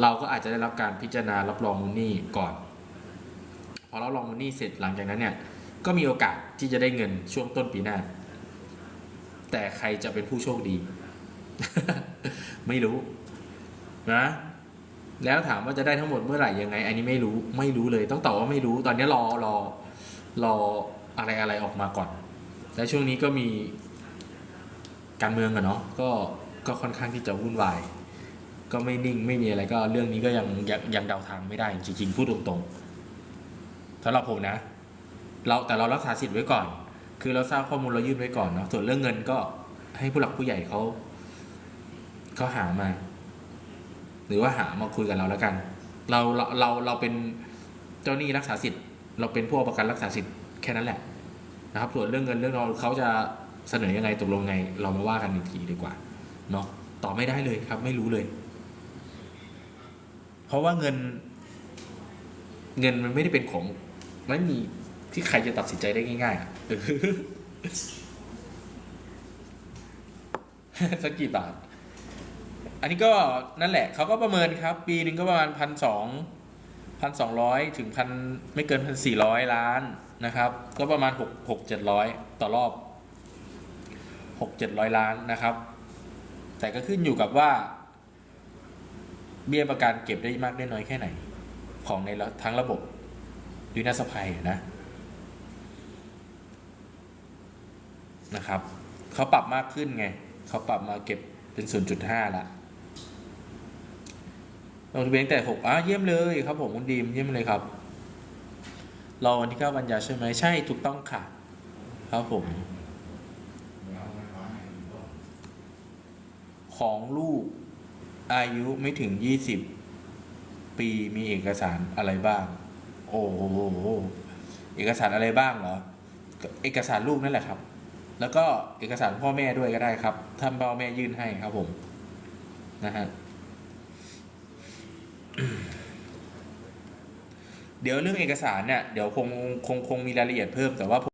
เราก็อาจจะได้รับการพิจารณารับรองมูลหนี้ก่อน พอรับรองมูลหนี้เสร็จหลังจากนั้นเนี่ยก็มีโอกาสที่จะได้เงินช่วงต้นปีหน้า แต่ใครจะเป็นผู้โชคดี ไม่รู้นะ แล้วถามว่าจะได้ทั้งหมดเมื่อไหร่ยังไง อันนี้ไม่รู้ไม่รู้เลย ต้องตอบว่าไม่รู้ตอนนี้รอรอรออะไรอะไรออกมาก่อน และช่วงนี้ก็มีการเมืองอะเนาะก็ก็ค่อนข้างที่จะวุ่นวาย ก็ไม่นิ่งไม่มีอะไรก็เรื่องนี้ก็ยังยังยังเดาทางไม่ได้จริงๆพูดตรงๆสำหรับผมนะ เราแต่เรารักษาสิทธิ์ไว้ก่อน คือเราทราบข้อมูลเรายื่นไว้ก่อนเนาะส่วนเรื่องเงินก็ให้ผู้หลักผู้ใหญ่เขาเขาหามา หรือว่าหามาคุยกับเราแล้วกัน เราเราเราเราเป็นเจ้าหนี้รักษาสิทธิ์ เราเป็นผู้ประกันรักษาสิทธิ์แค่นั้นแหละนะครับ ส่วนเรื่องเงินเรื่องเราเขาจะเสนอยังไงตกลงไง เรามาว่ากันอีกทีดีกว่าเนาะตอบไม่ได้เลยครับ ไม่รู้เลย เพราะว่าเงิน เงินมันไม่ได้เป็นของไม่มีที่ใครจะตัดสินใจได้ง่ายๆอะเออสักกี่บาท อันนี้ก็นั่นแหละ เขาก็ประเมินครับ ปีหนึ่งก็ประมาณพันสองพันสองร้อยถึงพันไม่เกินพันสี่ร้อยล้านนะครับ ก็ประมาณหกหกเจ็ดร้อยต่อรอบหกเจ็ดร้อยล้านนะครับ แต่ก็ขึ้นอยู่กับว่า เบี้ยประกันเก็บได้มากได้น้อยแค่ไหน ของในทั้งระบบวินาศภัยนะนะครับเขาปรับมากขึ้นไงเขาปรับมาเก็บเป็น 0.5 ละลงทะเบียนตั้งแต่หกอะเยี่ยมเลยครับผมคุณดีมเยี่ยมเลยครับรอวันที่เก้ากันยาใช่ไหมใช่ถูกต้องค่ะ ครับผม ของลูก อายุไม่ถึงยี่สิบปีมีเอกสารอะไรบ้าง โอ้โหเอกสารอะไรบ้างเหรอ เอกสารลูกนั่นแหละครับ แล้วก็เอกสารพ่อแม่ด้วยก็ได้ครับถ้าพ่อแม่ยื่นให้ครับผม นะฮะเดี๋ยวเรื่องเอกสารเนี่ยเดี๋ยวคงคงคงมีรายละเอียดเพิ่มแต่ว่า